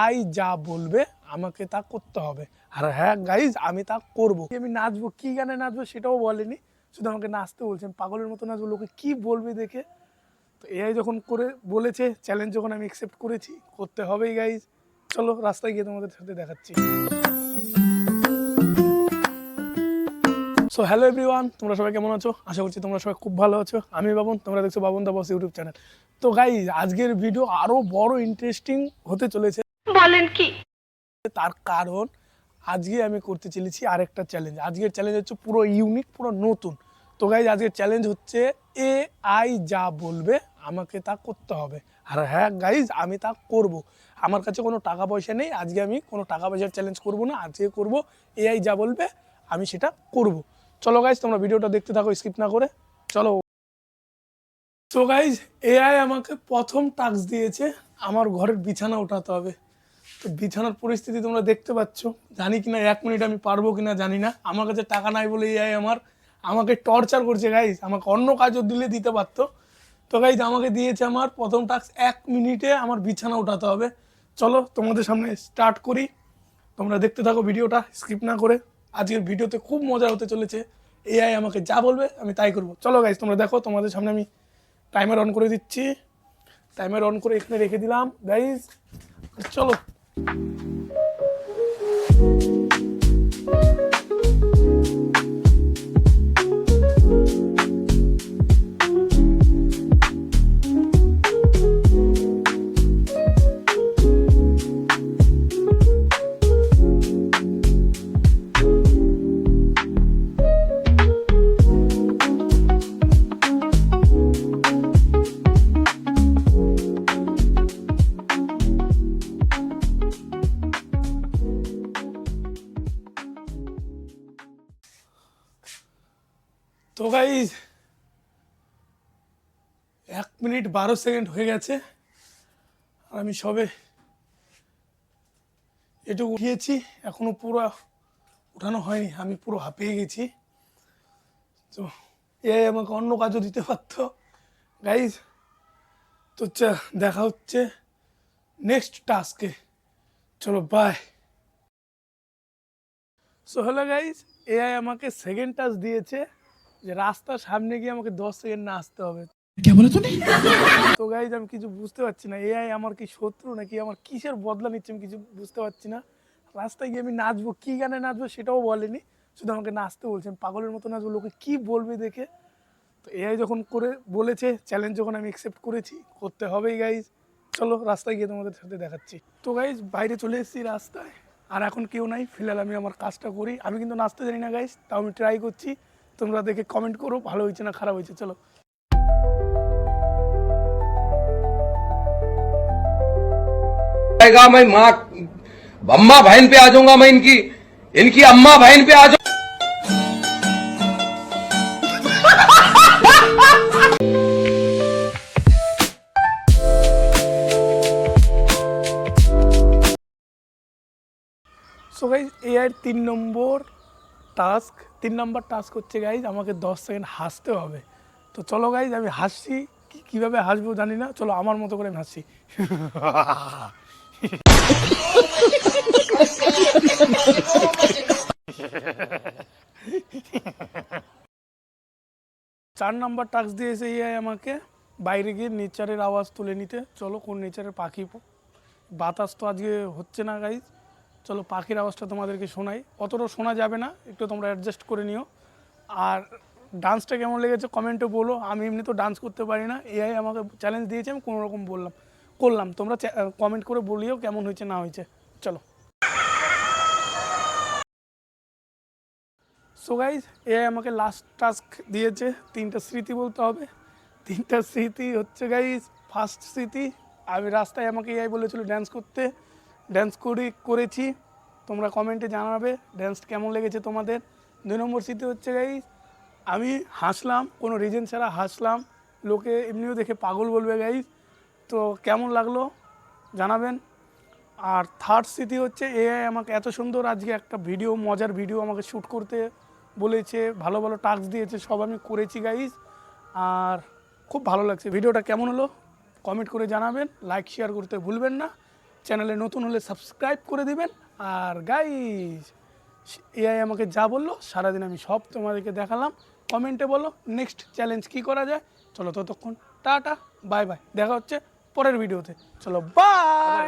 I যা বলবে আমাকে তা করতে হবে। আর হ্যাঁ গাইজ আমি তা করব। আমি নাচবো, কি গানে নাচবো সেটাও বলেনি। শুধু আমাকে নাচতে বলছেন পাগলের মতো নাচবো, লোকে কি বলবে দেখে? তো এআই যখন করে বলেছে চ্যালেঞ্জ যখন আমি অ্যাকসেপ্ট করেছি, করতে হবেই গাইজ চলো, রাস্তায় গিয়ে তোমাদের সাথে দেখাচ্ছি। সো হ্যালো এভরিওয়ান তোমরা সবাই কেমন আছো? আশা করছি তোমরা সবাই খুব ভালো আছো। আমি বাবন, তোমরা দেখছ Baban the boss YouTube channel. তো গাইজ আজকের ভিডিও আরও বড় ইন্টারেস্টিং হতে চলেছে। বলেন কি? তার কারণ আজকে আমি করতে চলেছি আরেকটা চ্যালেঞ্জ আজকের চ্যালেঞ্জ হচ্ছে পুরো ইউনিক পুরো নতুন। তো গাইজ আজকের চ্যালেঞ্জ হচ্ছে এ আই যা বলবে আমাকে তা করতে হবে। আর হ্যাঁ গাইজ আমি তা করব। আমার কাছে কোনো টাকা পয়সা নেই, আজকে আমি কোনো টাকা পয়সার চ্যালেঞ্জ করব না। আজকে করব এআই যা বলবে, আমি সেটা করব। চলো গাইজ তোমরা ভিডিওটা দেখতে থাকো স্কিপ না করে। চলো। তো গাইজ এআই আমাকে প্রথম টাস্ক দিয়েছে, আমার ঘরের বিছানা ওঠাতে হবে। তো বিছানার পরিস্থিতি তোমরা দেখতে পাচ্ছ। জানি কিনা এক মিনিট আমি পারব কিনা জানি না। আমার কাছে টাকা নাই বলে এআই আমার। আমাকে টর্চার করছে গাইজ আমাকে অন্য কাজও দিলে দিতে পারতো। তো গাইজ আমাকে দিয়েছে আমার প্রথম টাস্ক এক মিনিটে আমার বিছানা উঠাতে হবে। চলো, তোমাদের সামনে স্টার্ট করি। তোমরা দেখতে থাকো ভিডিওটা স্কিপ না করে। আজকের ভিডিওতে খুব মজা হতে চলেছে। এআই আমাকে যা বলবে, আমি তাই করব। চলো গাইজ তোমরা দেখো, তোমাদের সামনে আমি টাইমার অন করে দিচ্ছি। টাইমার অন করে এখানে রেখে দিলাম। গাইজ চলো। গাইজ এক মিনিট বারো সেকেন্ড হয়ে গেছে, আর আমি সবে এটুকু উঠিয়েছি, এখনও পুরো উঠানো হয়নি, আমি পুরো হাঁপিয়ে গেছি। তো এআই আমাকে অন্য কাজও দিতে পারতো। গাইজ তো দেখা হচ্ছে নেক্সট টাস্কে চলো bye so hello guys AI আমাকে সেকেন্ড টাস্ক দিয়েছে। যে রাস্তার সামনে গিয়ে আমাকে দশ সেকেন্ড না আসতে হবে। তো গাইজ আমি কিছু বুঝতে পারছি না। এআই আমার কি শত্রু নাকি? আমার কিসের বদলা নিচ্ছে আমি কিছু বুঝতে পারছি না। রাস্তায় গিয়ে আমি নাচবো কি গানে নাচবো সেটাও বলেনি। শুধু আমাকে নাচতে বলছেন পাগলের মতো নাচবো লোকে কি বলবে দেখে? তো এআই যখন করে বলেছে চ্যালেঞ্জ যখন আমি অ্যাকসেপ্ট করেছি করতে হবেই গাইজ চলো রাস্তায় গিয়ে তোমাদের সাথে দেখাচ্ছি। তো গাইজ বাইরে চলে এসেছি রাস্তায়। আর এখন কেউ নাই। ফিলহাল আমি আমার কাজটা করি। আমি কিন্তু নাচতে জানি না গাইজ তাও আমি ট্রাই করছি। তোমরা দেখে কমেন্ট করো ভালো হয়েছে না খারাপ হয়েছে চলো आएगा मैं माँ अम्मा बहन पे आ जाऊंगा मैं इनकी इनकी अम्मा बहन पे आ जाऊंगा সো গাইজ এআই তিন নম্বর টাস্ক তিন নম্বর টাস্ক হচ্ছে গাইজ আমাকে দশ সেকেন্ড হাসতে হবে। তো চলো গাইজ আমি হাসছি। কীভাবে হাসবো জানি না। চলো, আমার মতো করে আমি হাসছি। চার নাম্বার টাস্ক দিয়েছে এআই আমাকে। বাইরে গিয়ে নেচারের আওয়াজ তুলে নিতে। চলো, কোন নেচারের পাখি বাতাস তো আজকে হচ্ছে না গাইজ চলো পাখির আওয়াজটা তোমাদেরকে শোনাই। অতটা শোনা যাবে না, একটু তোমরা অ্যাডজাস্ট করে নিও। আর ডান্সটা কেমন লেগেছে কমেন্টে বলো। আমি এমনি তো ডান্স করতে পারি না এআই আমাকে চ্যালেঞ্জ দিয়েছে, আমি কোনো রকম বললাম, করলাম। তোমরা কমেন্ট করে বলিও কেমন হয়েছে, না হয়েছে। চলো। সো গাইজ এআই আমাকে লাস্ট টাস্ক দিয়েছে, তিনটা স্মৃতি বলতে হবে। তিনটা স্মৃতি হচ্ছে গাইজ ফার্স্ট স্মৃতি, আমি রাস্তায় আমাকে এআই বলেছিল ড্যান্স করতে। ড্যান্স করে, করেছি। তোমরা কমেন্টে জানাবে ড্যান্স কেমন লেগেছে তোমাদের। দুই নম্বর স্মৃতি হচ্ছে গাইজ আমি হাসলাম, কোনো রিজন ছাড়া হাসলাম। লোকে এমনিও দেখে পাগল বলবে গাইজ তো কেমন লাগল জানাবেন। আর থার্ড স্মৃতি হচ্ছে এআই আমাকে এত সুন্দর আজকে একটা ভিডিও মজার ভিডিও আমাকে শ্যুট করতে বলেছে, ভালো ভালো টাস্ক দিয়েছে, সব আমি করেছি গাইজ আর খুব ভালো লাগছে। ভিডিওটা কেমন হলো? কমেন্ট করে জানাবেন। লাইক শেয়ার করতে ভুলবেন না। চ্যানেলে নতুন হলে সাবস্ক্রাইব করে দিবেন। আর গাইজ এআই আমাকে যা বলল, সারাদিন আমি সব তোমাদেরকে দেখালাম। কমেন্টে বলো নেক্সট চ্যালেঞ্জ কি করা যায়? চলো ততক্ষণ, টাটা বাই বাই দেখা হচ্ছে পরের ভিডিওতে চলো বাই